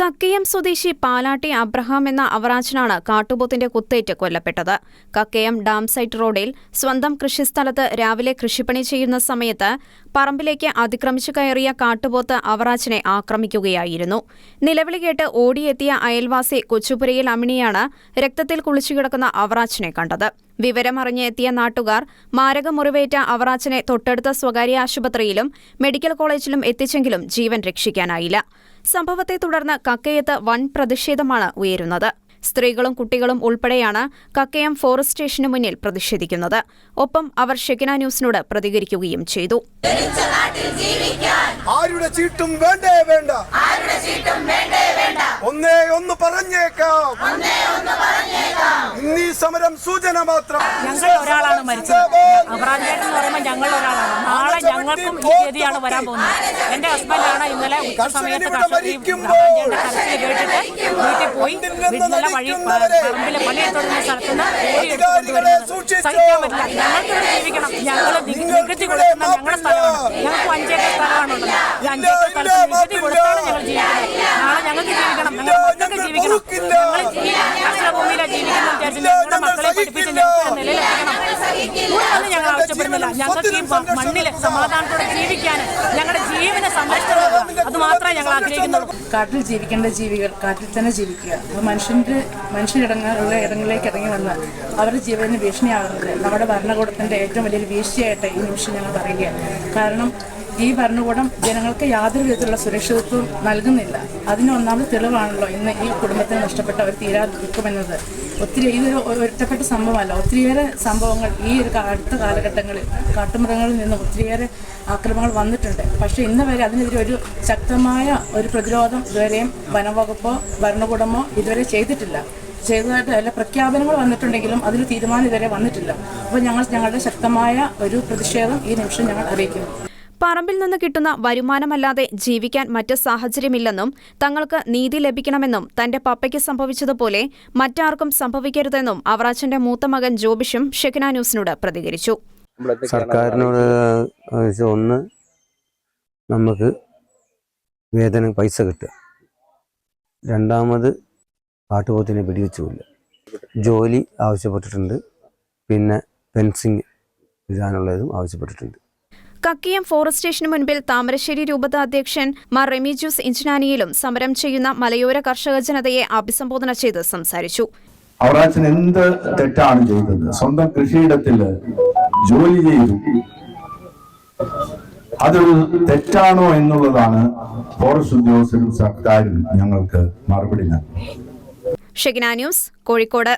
കക്കയം സ്വദേശി പാലാട്ടി അബ്രഹാം എന്ന അവറാച്ചനാണ് കാട്ടുപോത്തിന്റെ കുത്തേറ്റ് കൊല്ലപ്പെട്ടത്. കക്കയം ഡാം സൈറ്റ് റോഡിൽ സ്വന്തം കൃഷിസ്ഥലത്ത് രാവിലെ കൃഷിപ്പണി ചെയ്യുന്ന സമയത്ത് പറമ്പിലേക്ക് അതിക്രമിച്ചു കയറിയ കാട്ടുപോത്ത് അവറാച്ചനെ ആക്രമിക്കുകയായിരുന്നു. നിലവിളി കേട്ട് ഓടിയെത്തിയ അയൽവാസി കൊച്ചുപുരയിൽ അമിണിയാണ് രക്തത്തിൽ കുളിച്ചുകിടക്കുന്ന അവറാച്ചനെ കണ്ടത്. വിവരമറിഞ്ഞ് എത്തിയ നാട്ടുകാർ മാരകമുറിവേറ്റ അവറാച്ചനെ തൊട്ടടുത്ത സ്വകാര്യ ആശുപത്രിയിലും മെഡിക്കൽ കോളേജിലും എത്തിച്ചെങ്കിലും ജീവൻ രക്ഷിക്കാനായില്ല. സംഭവത്തെ തുടർന്ന് കക്കയത്ത് വൻ പ്രതിഷേധമാണ് ഉയരുന്നത്. സ്ത്രീകളും കുട്ടികളും ഉൾപ്പെടെയാണ് കക്കയം ഫോറസ്റ്റ് സ്റ്റേഷന് മുന്നിൽ പ്രതിഷേധിക്കുന്നത്. ഒപ്പം അവർ ഷെക്കിന ന്യൂസിനോട് പ്രതികരിക്കുകയും ചെയ്തു. ആരുടെ ചീട്ടും വേണ്ടേ വേണ്ട. ഒന്നേ ഒന്ന് പറഞ്ഞേക്കാം. ഇന്നീ സമരം സൂചന മാത്രം. ഞങ്ങൾ ഒരാളാണ് മരിച്ചത്. എന്ന് പറയുമ്പോൾ ഞങ്ങൾ ഒരാളാണ്. നാളെ ഞങ്ങൾക്കും ഈ ഗതിയാണ് വരാൻ പോകുന്നത്. എന്റെ ഹസ്ബൻഡാണ് ഇന്നലെ ഉച്ച സമയത്ത് കർഷകർ ഈ കേട്ടിട്ട് വീട്ടിൽ പോയി വഴി പറമ്പിലെ തുടങ്ങുന്ന സഹിക്കാൻ പറ്റില്ല. ജീവിക്കണം. ഞങ്ങൾ നികുതി കൊടുക്കുന്ന ഞങ്ങളുടെ സ്ഥലമാണ്. ഞങ്ങൾക്ക് അഞ്ചേക്കർ സ്ഥലമാണുള്ളത്. ഈ അഞ്ചേക്കർ സ്ഥലത്ത് നികുതി കൊടുത്താണ് ഞങ്ങൾ ജീവിക്കുന്നത്. നാളെ ഞങ്ങൾക്ക് ജീവിക്കണം. ഞങ്ങളുടെ മക്കൾക്ക് ജീവിക്കണം. ഞങ്ങൾ കർഷക ഭൂമിയിലാണ് ജീവിക്കുന്നത് വിചാരിച്ച് ഞങ്ങളുടെ മക്കളെ പഠിപ്പിച്ച് ഞങ്ങൾക്ക് ഒരു നിലയിലെത്തിക്കണം. കൂടുതലൊന്നും ഞങ്ങൾ ആവശ്യപ്പെടുന്നില്ല. ഞങ്ങൾക്ക് ഈ മണ്ണിൽ സമാധാനത്തോടെ ജീവിക്കാൻ അത് മാത്രമേ ഞങ്ങൾ ആഗ്രഹിക്കുന്നുള്ളൂ. കാട്ടിൽ ജീവിക്കേണ്ട ജീവികൾ കാട്ടിൽ തന്നെ ജീവിക്കുക. അപ്പൊ മനുഷ്യന്റെ മനുഷ്യരിടങ്ങളുള്ള ഇടങ്ങളിലേക്ക് ഇറങ്ങി വന്ന് അവരുടെ ജീവന് ഭീഷണിയാകുന്നത് നമ്മുടെ ഭരണകൂടത്തിന്റെ ഏറ്റവും വലിയൊരു വീഴ്ചയായിട്ട് ഈ നിമിഷം ഞങ്ങൾ പറയുകയാണ്. കാരണം ഈ ഭരണകൂടം ജനങ്ങൾക്ക് യാതൊരു വിധത്തിലുള്ള സുരക്ഷിതത്വം നൽകുന്നില്ല. അതിന് ഒന്നാമത് തെളിവാണല്ലോ ഇന്ന് ഈ കുടുംബത്തിന് നഷ്ടപ്പെട്ട അവർ തീരാ ദുഃഖമെന്നത്. ഒത്തിരി ഇതൊരു ഒറ്റപ്പെട്ട സംഭവമല്ല. ഒത്തിരിയേറെ സംഭവങ്ങൾ ഈ ഒരു അടുത്ത കാലഘട്ടങ്ങളിൽ കാട്ടുമൃഗങ്ങളിൽ നിന്ന് ഒത്തിരിയേറെ ആക്രമണങ്ങൾ വന്നിട്ടുണ്ട്. പക്ഷേ ഇന്ന് വരെ അതിനെതിരെ ഒരു ശക്തമായ ഒരു പ്രതിരോധം ഇതുവരെയും വനംവകുപ്പോ ഭരണകൂടമോ ഇതുവരെ ചെയ്തിട്ടില്ല. ചെയ്തതായിട്ട് അല്ല പ്രഖ്യാപനങ്ങൾ വന്നിട്ടുണ്ടെങ്കിലും അതിന് തീരുമാനം ഇതുവരെ വന്നിട്ടില്ല. അപ്പോൾ ഞങ്ങൾ ഞങ്ങളുടെ ശക്തമായ ഒരു പ്രതിഷേധം ഈ നിമിഷം ഞങ്ങൾ അറിയിക്കുന്നു. പറമ്പിൽ നിന്ന് കിട്ടുന്ന വരുമാനമല്ലാതെ ജീവിക്കാൻ മറ്റ് സാഹചര്യമില്ലെന്നും തങ്ങൾക്ക് നീതി ലഭിക്കണമെന്നും തന്റെ പപ്പയ്ക്ക് സംഭവിച്ചതുപോലെ മറ്റാർക്കും സംഭവിക്കരുതെന്നും അവറാച്ചന്റെ മൂത്ത മകൻ ജോബിഷും ഷെക്കിന ന്യൂസിനോട് പ്രതികരിച്ചു. സർക്കാരിനോട് ഒന്ന് നമുക്ക് വേതനം പൈസ കിട്ടുക. രണ്ടാമത് കാട്ടുപോത്തിനെ പിടിവെച്ചുമില്ല ജോലി ആവശ്യപ്പെട്ടിട്ടുണ്ട്. പിന്നെ ഫെൻസിങ് ഇടാനുള്ളതും ആവശ്യപ്പെട്ടിട്ടുണ്ട്. കക്കിയം ഫോറസ്റ്റ് സ്റ്റേഷന് മുൻപിൽ താമരശ്ശേരി രൂപത അധ്യക്ഷൻ മാർ റെമിജൂസ് ഇഞ്ചനാനിയിലും സമരം ചെയ്യുന്ന മലയോര കർഷക ജനതയെ അഭിസംബോധന ചെയ്ത് സംസാരിച്ചു. അവറാച്ചൻ എന്ത് തെറ്റാണ് ചെയ്തത്? സ്വന്തം കൃഷിയിടത്തിൽ ജോലി ചെയ്തു. അതൊരു തെറ്റാണോ എന്നുള്ളതാണ് ഫോറസ്റ്റ് ഉദ്യോഗസ്ഥരും സർക്കാരും ഞങ്ങൾക്ക് മറുപടി നൽകി ഷെഗ്ന ന്യൂസ് കോഴിക്കോട്.